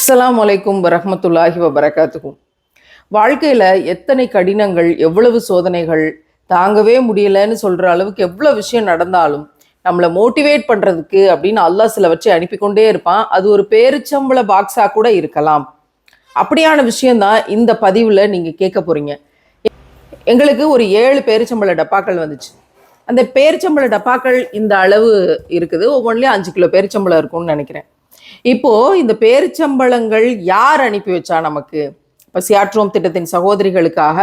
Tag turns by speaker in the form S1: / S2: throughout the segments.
S1: அஸ்லாம் வலைக்கும் வரமத்துல்லாஹி வபரகாத்துக்கும் வாழ்க்கையில் எத்தனை கடினங்கள் எவ்வளவு சோதனைகள் தாங்கவே முடியலன்னு சொல்கிற அளவுக்கு எவ்வளோ விஷயம் நடந்தாலும் நம்மளை மோட்டிவேட் பண்ணுறதுக்கு அப்படின்னு அல்லாஹ் சிலவற்றை அனுப்பி கொண்டே இருப்பான். அது ஒரு பேரிச்சம்பள பாக்ஸாக கூட இருக்கலாம். அப்படியான விஷயந்தான் இந்த பதிவில் நீங்கள் கேட்க போகிறீங்க எங்களுக்கு ஒரு ஏழு பேரிச்சம்பள டப்பாக்கள் வந்துச்சு. அந்த பேரிச்சம்பள டப்பாக்கள் இந்த அளவு இருக்குது. ஒவ்வொன்றிலையும் அஞ்சு கிலோ பேரிச்சம்பளம் இருக்கும்னு நினைக்கிறேன். இப்போ இந்த பேரிச்சம்பளங்கள் யார் அனுப்பி வச்சா நமக்கு? சியாற்றோம் திட்டத்தின் சகோதரிகளுக்காக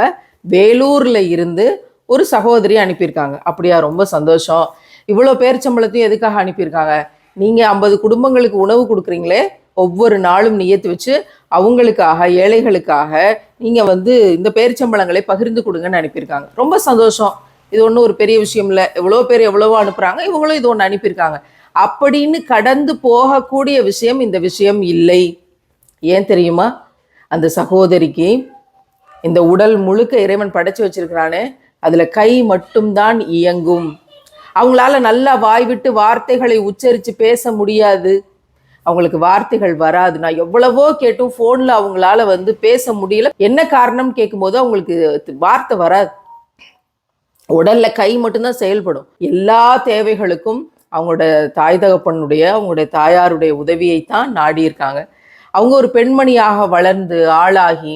S1: வேலூர்ல இருந்து ஒரு சகோதரி அனுப்பியிருக்காங்க. அப்படியா? ரொம்ப சந்தோஷம். இவ்வளோ பேரிச்சம்பளத்தையும் எதுக்காக அனுப்பியிருக்காங்க? நீங்க ஐம்பது குடும்பங்களுக்கு உணவு கொடுக்குறீங்களே ஒவ்வொரு நாளும் நியத்து வச்சு அவங்களுக்காக ஏழைகளுக்காக நீங்க வந்து இந்த பேரிச்சம்பளங்களை பகிர்ந்து கொடுங்கன்னு அனுப்பியிருக்காங்க. ரொம்ப சந்தோஷம். இது ஒன்றும் ஒரு பெரிய விஷயம் இல்லை. எவ்வளோ பேர் எவ்வளவோ அனுப்புறாங்க. இவங்களும் இது ஒன்று அனுப்பியிருக்காங்க. அப்படின்னு கடந்து போகக்கூடிய விஷயம் இந்த விஷயம் இல்லை. ஏன் தெரியுமா? அந்த சகோதரிக்கு இந்த உடல் முழுக்க இறைவன் படைச்சு வச்சிருக்கிறானே அதில் கை மட்டும்தான் இயங்கும். அவங்களால நல்லா வாய்விட்டு வார்த்தைகளை உச்சரித்து பேச முடியாது. அவங்களுக்கு வார்த்தைகள் வராது. நான் எவ்வளவோ கேட்டும் ஃபோனில் அவங்களால வந்து பேச முடியல. என்ன காரணம் கேட்கும்போது அவங்களுக்கு வார்த்தை வராது. உடல்ல கை மட்டும்தான் செயல்படும். எல்லா தேவைகளுக்கும் அவங்களோட தாய் தகப்பனுடைய அவங்களுடைய தாயாருடைய உதவியை தான் நாடி இருக்காங்க அவங்க ஒரு பெண்மணியாக வளர்ந்து ஆளாகி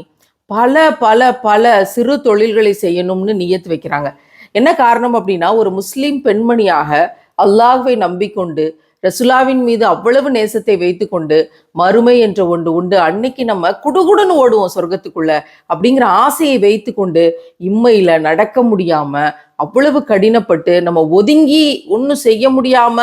S1: பல பல பல சிறு தொழில்களை செய்யணும்னு நியத்து வைக்கிறாங்க. என்ன காரணம் அப்படின்னா ஒரு முஸ்லீம் பெண்மணியாக அல்லாஹ்வை நம்பிக்கொண்டு ரசுலாவின் மீது அவ்வளவு நேசத்தை வைத்துக்கொண்டு மறுமை என்ற ஒன்று உண்டு. அன்னைக்கு நம்ம குடுகுடுன்னு ஓடுவோம் சொர்க்கத்துக்குள்ள. அப்படிங்கிற ஆசையை வைத்துக்கொண்டு இம்மையில நடக்க முடியாம அவ்வளவு கடினப்பட்டு நம்ம ஒதுங்கி ஒன்றும் செய்ய முடியாம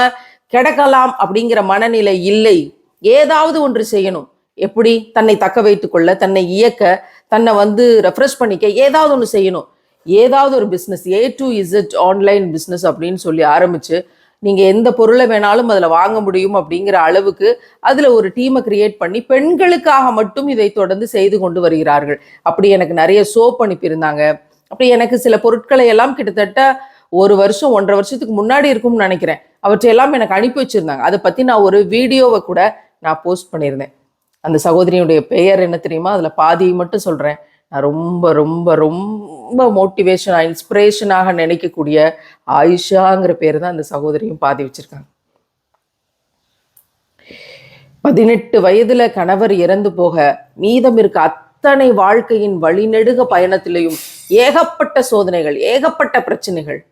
S1: கிடக்கலாம் அப்படிங்கிற மனநிலை இல்லை. ஏதாவது ஒன்று செய்யணும். எப்படி? தன்னை தக்க வைத்துக்கொள்ள தன்னை இயக்க தன்னை வந்து ரெஃப்ரெஷ் பண்ணிக்க ஏதாவது ஒன்று செய்யணும். ஏதாவது ஒரு business A to Z online business அப்படின்னு சொல்லி ஆரம்பிச்சு நீங்கள் எந்த பொருளை வேணாலும் அதில் வாங்க முடியும் அப்படிங்கிற அளவுக்கு அதில் ஒரு டீமை கிரியேட் பண்ணி பெண்களுக்காக மட்டும் இதை தொடர்ந்து செய்து கொண்டு வருகிறார்கள். அப்படி எனக்கு நிறைய சோப் அனுப்பியிருந்தாங்க. அப்படி எனக்கு சில பொருட்களை எல்லாம் கிட்டத்தட்ட ஒரு வருஷம் ஒன்றரை வருஷத்துக்கு முன்னாடி இருக்கும்னு நினைக்கிறேன். அவற்றையெல்லாம் எனக்கு அனுப்பி வச்சுருந்தாங்க. அதை பற்றி நான் ஒரு வீடியோவை கூட நான் போஸ்ட் பண்ணியிருந்தேன். அந்த சகோதரியுடைய பெயர் என்ன தெரியுமா? அதில் பாதியை மட்டும் சொல்கிறேன் நான் ரொம்ப ரொம்ப ரொம்ப மோட்டிவேஷனாக இன்ஸ்பிரேஷனாக நினைக்கக்கூடிய ஆயிஷாங்கிற பேர் தான் அந்த சகோதரியும் பாதி வச்சிருக்காங்க. பதினெட்டு வயதுல கணவர் இறந்து போக மீதம் இருக்க அத்தனை வாழ்க்கையின் வழிநெடுக பயணத்திலையும் ஏகப்பட்ட சோதனைகள் ஏகப்பட்ட பிரச்சனைகள்.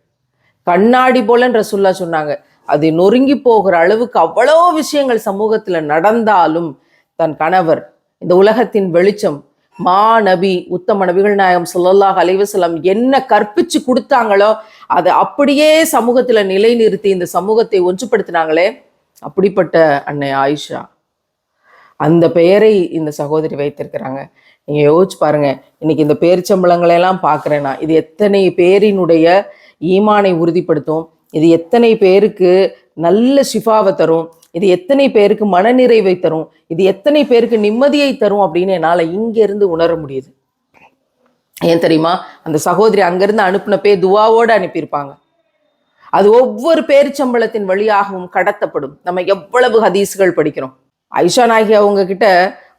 S1: கண்ணாடி போலன்ற சொல்லா சொன்னாங்க. அது நொறுங்கி போகிற அளவுக்கு அவ்வளோ விஷயங்கள் சமூகத்துல நடந்தாலும் தன் கணவர் இந்த உலகத்தின் வெளிச்சம் மா நபி உத்தம நபிகள் நாயகம் சொல்லல்லாஹ் அலைவசலம் என்ன கற்பிச்சு கொடுத்தாங்களோ அதை அப்படியே சமூகத்துல நிலைநிறுத்தி இந்த சமூகத்தை ஒன்றுபடுத்தினாங்களே அப்படிப்பட்ட அன்னை ஆயிஷா. அந்த பெயரை இந்த சகோதரி வைத்திருக்கிறாங்க. நீங்க யோசிச்சு பாருங்க இன்னைக்கு இந்த பேரிச்சம்பளங்களை எல்லாம் பார்க்குறேன்னா இது எத்தனை பேரினுடைய ஈமானை உறுதிப்படுத்தும் இது எத்தனை பேருக்கு நல்ல ஷிஃபாவை தரும் இது எத்தனை பேருக்கு மனநிறைவை தரும்? இது எத்தனை பேருக்கு நிம்மதியை தரும் அப்படின்னு என்னால் இங்கிருந்து உணர முடியுது. ஏன் தெரியுமா? அந்த சகோதரி அங்கிருந்து அனுப்பின பே துவாவோடு அனுப்பியிருப்பாங்க. அது ஒவ்வொரு பேரிச்சம்பளத்தின் வழியாகவும் கடத்தப்படும். நம்ம எவ்வளவு ஹதீஸ்கள் படிக்கிறோம். ஐஷா நாயகி அவங்க கிட்ட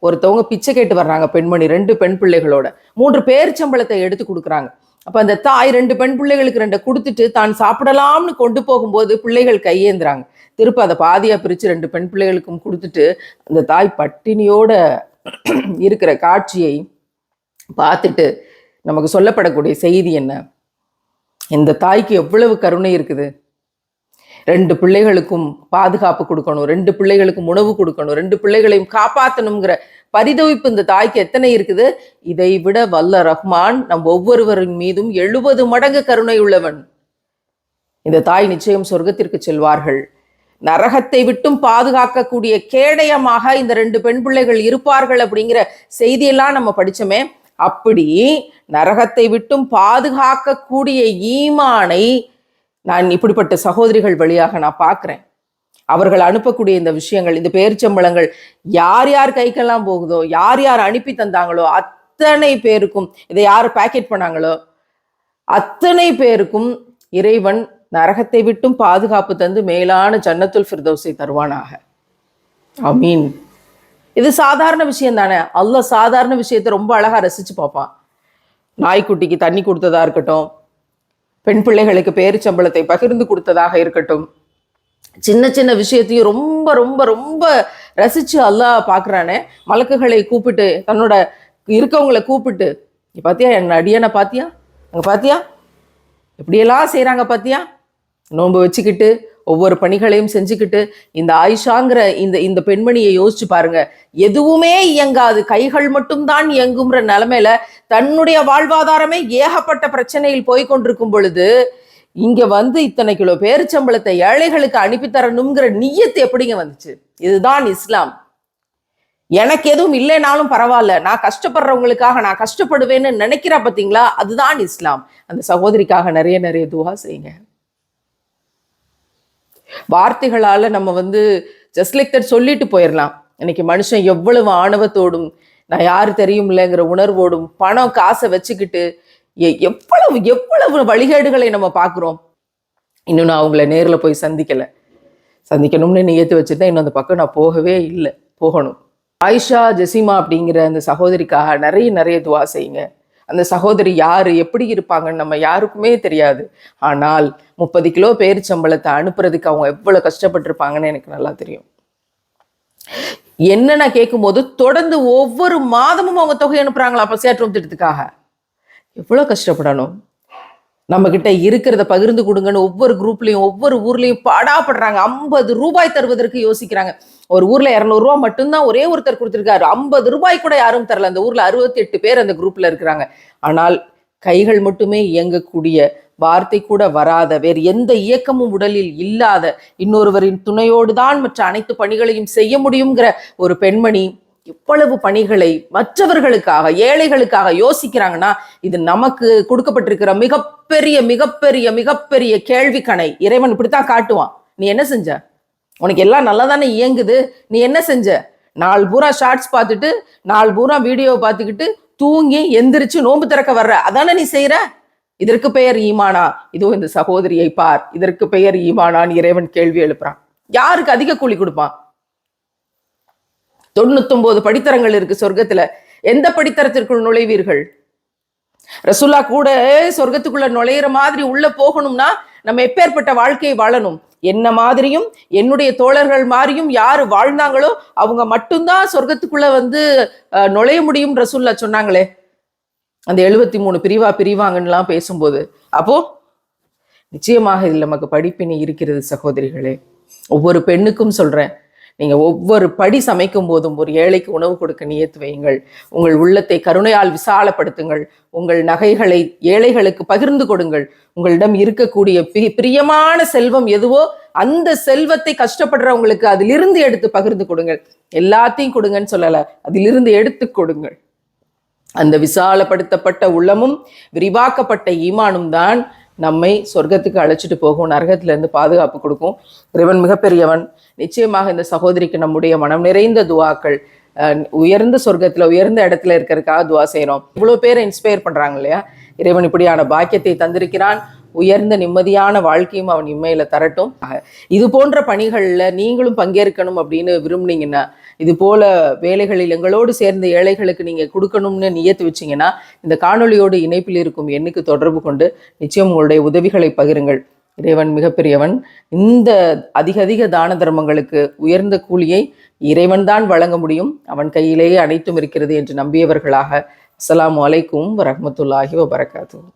S1: ஒருத்தவங்க பிச்சை கேட்டு வர்றாங்க பெண்மணி ரெண்டு பெண் பிள்ளைகளோட. மூன்று பேரிச்சம்பளத்தை எடுத்து கொடுக்குறாங்க. அப்ப அந்த தாய் ரெண்டு பெண் பிள்ளைகளுக்கு ரெண்டை கொடுத்துட்டு தான் சாப்பிடலாம்னு கொண்டு போகும்போது பிள்ளைகள் கையேந்துறாங்க. திருப்ப அதை பாதியாக பிரித்து ரெண்டு பெண் பிள்ளைகளுக்கும் கொடுத்துட்டு அந்த தாய் பட்டினியோட இருக்கிற காட்சியை பார்த்துட்டு நமக்கு சொல்லப்படக்கூடிய செய்தி என்ன? இந்த தாய்க்கு எவ்வளவு கருணை இருக்குது? ரெண்டு பிள்ளைகளுக்கும் பாதுகாப்பு கொடுக்கணும் ரெண்டு பிள்ளைகளுக்கும் உணவு கொடுக்கணும் ரெண்டு பிள்ளைகளையும் காப்பாற்றணுங்கிற பரிதவிப்பு இந்த தாய்க்கு எத்தனை இருக்குது? இதை விட வல்ல ரஹ்மான் நம் ஒவ்வொருவரின் மீதும் எழுபது மடங்கு கருணை உள்ளவன். இந்த தாய் நிச்சயம் சொர்க்கத்திற்கு செல்வார்கள். நரகத்தை விட்டும் பாதுகாக்கக்கூடிய கேடயமாக இந்த ரெண்டு பெண் பிள்ளைகள் இருப்பார்கள் அப்படிங்கிற செய்தியெல்லாம் நம்ம படித்தோமே அப்படி நரகத்தை விட்டும் பாதுகாக்கக்கூடிய ஈமானை நான் இப்படிப்பட்ட சகோதரிகள் வழியாக நான் பார்க்குறேன். அவர்கள் அனுப்பக்கூடிய இந்த விஷயங்கள் இந்த பேரிச்சம்பளங்கள் யார் யார் கைக்கெல்லாம் போகுதோ யார் யார் அனுப்பி தந்தாங்களோ அத்தனை பேருக்கும் இதை யார் பேக்கெட் பண்ணாங்களோ அத்தனை பேருக்கும் இறைவன் நரகத்தை விட்டும் பாதுகாப்பு தந்து மேலான ஜன்னத்துல் ஃபிர்தௌஸை தருவானாக. அமீன் இது சாதாரண விஷயம் தானே? அல்ல சாதாரண விஷயத்தை ரொம்ப அழகாக ரசித்து பார்ப்பான். நாய்க்குட்டிக்கு தண்ணி கொடுத்ததா இருக்கட்டும் பெண் பிள்ளைகளுக்கு பேரிச்சம்பளத்தை பகிர்ந்து கொடுத்ததாக இருக்கட்டும் சின்ன சின்ன விஷயத்தையும் ரொம்ப ரொம்ப ரொம்ப ரசித்து அல்லா பார்க்குறானே. மலக்குகளை கூப்பிட்டு தன்னோட இருக்கவங்களை கூப்பிட்டு நீ பாத்தியா? என் அடியனை பாத்தியா? அங்கே பார்த்தியா எப்படியெல்லாம் செய்கிறாங்க பாத்தியா? நோன்பு வச்சுக்கிட்டு ஒவ்வொரு பணிகளையும் செஞ்சுக்கிட்டு இந்த ஆயிஷாங்கிற இந்த இந்த பெண்மணியை யோசிச்சு பாருங்க. எதுவுமே இயங்காது. கைகள் மட்டும்தான் இயங்கும்ன்ற நிலைமையில தன்னுடைய வாழ்வாதாரமே ஏகப்பட்ட பிரச்சனையில் போய் கொண்டிருக்கும் பொழுது இங்க வந்து இத்தனை கிலோ பேரிச்சம்பளத்தை ஏழைகளுக்கு அனுப்பி தரணுங்கிற நியத்து எப்படிங்க வந்துச்சு? இதுதான் இஸ்லாம். எனக்கு எதுவும் இல்லைனாலும் பரவாயில்ல. நான் கஷ்டப்படுறவங்களுக்காக நான் கஷ்டப்படுவேன்னு நினைக்கிறா பார்த்தீங்களா அதுதான் இஸ்லாம். அந்த சகோதரிக்காக நிறைய நிறைய துவா செய்யுங்க. வார்த்தைகளால் நம்ம வந்து ஜஸ்ட் லைக் தட் சொல்லிட்டு போயிடலாம் இன்னைக்கு மனுஷன் எவ்வளவு ஆணவத்தோடும் நான் யார் தெரியும் இல்லைங்கிற உணர்வோடும் பணம் காசை வச்சுக்கிட்டு எ- எவ்வளவு எவ்வளவு வழிகேடுகளை நம்ம பார்க்குறோம் இன்னும் நான் அவங்கள நேரில் போய் சந்திக்கலை. சந்திக்கணும்னு நியத்து வச்சுருந்தேன் இன்னும் அந்த பக்கம் நான் போகவே இல்லை. போகணும். ஆயிஷா ஜெசிமா அப்படிங்கிற அந்த சகோதரிக்காக நிறைய நிறைய துவா செய்யுங்க. அந்த சகோதரி யாரு எப்படி இருப்பாங்கன்னு நம்ம யாருக்குமே தெரியாது. ஆனால் முப்பது கிலோ பேரிச்சம்பளத்தை அனுப்புறதுக்கு அவங்க எவ்வளவு கஷ்டப்பட்டிருப்பாங்கன்னு எனக்கு நல்லா தெரியும். என்ன நான் கேட்கும்போது தொடர்ந்து ஒவ்வொரு மாதமும் அவங்க தொகை அனுப்புறாங்களா பசியாற்றும் திட்டத்துக்காக? எவ்வளவு கஷ்டப்படணும்? நம்ம கிட்ட இருக்கிறத பகிர்ந்து கொடுங்கன்னு ஒவ்வொரு குரூப்லையும் ஒவ்வொரு ஊர்லயும் பாடாப்படுறாங்க ஐம்பது ரூபாய் தருவதற்கு யோசிக்கிறாங்க. ஒரு ஊர்ல இரநூறுவா மட்டும்தான் ஒரே ஒருத்தர் கொடுத்துருக்காரு. ஐம்பது ரூபாய் கூட யாரும் தரல. அந்த ஊர்ல அறுபத்தி எட்டு பேர் அந்த குரூப்ல இருக்கிறாங்க. ஆனால் கைகள் மட்டுமே இயங்கக்கூடிய வார்த்தை கூட வராத வேறு எந்த இயக்கமும் உடலில் இல்லாத இன்னொருவரின் துணையோடு தான் மற்ற அனைத்து பணிகளையும் செய்ய முடியுங்கிற ஒரு பெண்மணி இவ்வளவு பணிகளை மற்றவர்களுக்காக ஏழைகளுக்காக யோசிக்கிறாங்கன்னா இது நமக்கு கொடுக்கப்பட்டிருக்கிற மிகப்பெரிய மிகப்பெரிய மிகப்பெரிய கேள்வி கணை இறைவன் இப்படித்தான் காட்டுவான். நீ என்ன செஞ்ச? உனக்கு எல்லாம் நல்லா தானே இயங்குது. நீ என்ன செஞ்ச? நாலு பூரா ஷார்ட்ஸ் பார்த்துட்டு நாலு பூரா வீடியோ பார்த்துக்கிட்டு தூங்கி எந்திரிச்சு நோன்பு திறக்க வர்ற. அதானே நீ செய்யற இதற்கு பெயர் ஈமானா. இதோ இந்த சகோதரியை பார். இதற்கு பெயர் ஈமானான்னு இறைவன் கேள்வி எழுப்புறான். யாருக்கு அதிக கூலி கொடுப்பான்? தொண்ணூத்தொன்பது படித்தரங்கள் இருக்கு சொர்க்கத்துல. எந்த படித்தரத்திற்குள் நுழைவீர்கள்? ரசுல்லா கூட சொர்க்கத்துக்குள்ள நுழையிற மாதிரி உள்ள போகணும்னா நம்ம எப்பேற்பட்ட வாழ்க்கையை வாழணும்? என்ன மாதிரியும் என்னுடைய தோழர்கள் மாதிரியும் யாரு வாழ்ந்தாங்களோ அவங்க மட்டும்தான் சொர்க்கத்துக்குள்ள வந்து அஹ், நுழைய முடியும் ரசுல்லா சொன்னாங்களே. அந்த எழுபத்தி மூணு பிரிவா பிரிவாங்கன்னுலாம் பேசும்போது. அப்போ நிச்சயமாக இதில் நமக்கு படிப்பினை இருக்கிறது சகோதரிகளே. ஒவ்வொரு பெண்ணுக்கும் சொல்றேன். நீங்கள் ஒவ்வொரு படி சமைக்கும் போதும் ஒரு ஏழைக்கு உணவு கொடுக்க நியத்து வையுங்கள். உங்கள் உள்ளத்தை கருணையால் விசாலப்படுத்துங்கள். உங்கள் நகைகளை ஏழைகளுக்கு பகிர்ந்து கொடுங்கள். உங்களிடம் இருக்கக்கூடிய பிரியமான செல்வம் எதுவோ அந்த செல்வத்தை கஷ்டப்படுறவங்களுக்கு அதிலிருந்து எடுத்து பகிர்ந்து கொடுங்கள். எல்லாத்தையும் கொடுங்கன்னு சொல்லலை அதிலிருந்து எடுத்து கொடுங்கள். அந்த விசாலப்படுத்தப்பட்ட உள்ளமும் விரிவாக்கப்பட்ட ஈமானும் தான் நம்மை சொர்க்கத்துக்கு அழைச்சிட்டு போகும் நரகத்திலிருந்து பாதுகாப்பு கொடுக்கும். இறைவன் மிகப்பெரியவன். நிச்சயமாக இந்த சகோதரிக்கு நம்முடைய மனம் நிறைந்த துவாக்கள் உயர்ந்த சொர்க்கத்தில் உயர்ந்த இடத்துல இருக்கிறதுக்காக துவா செய்கிறோம் இவ்வளோ பேரை இன்ஸ்பயர் பண்ணுறாங்க இல்லையா? இறைவன் இப்படியான பாக்கியத்தை தந்திருக்கிறான். உயர்ந்த நிம்மதியான வாழ்க்கையும் அவன் இம்மையில தரட்டும். இது போன்ற பணிகள்ல நீங்களும் பங்கேற்கணும் அப்படின்னு விரும்புனீங்கன்னா இது போல வேலைகளில் எங்களோடு சேர்ந்த ஏழைகளுக்கு நீங்க கொடுக்கணும்னு நியத்து வச்சீங்கன்னா இந்த காணொளியோடு இணைப்பில் இருக்கும் எண்ணுக்கு தொடர்பு கொண்டு நிச்சயம் உங்களுடைய உதவிகளை பகிருங்கள். இறைவன் மிகப்பெரியவன். இந்த அதிக அதிக தான தர்மங்களுக்கு உயர்ந்த கூலியை இறைவன் தான் வழங்க முடியும். அவன் கையிலேயே அனைத்தும் இருக்கிறது என்று நம்பியவர்களாக அஸ்லாம் வலைக்கும் வரமத்துல்லாஹி வபரகாத்துஹு.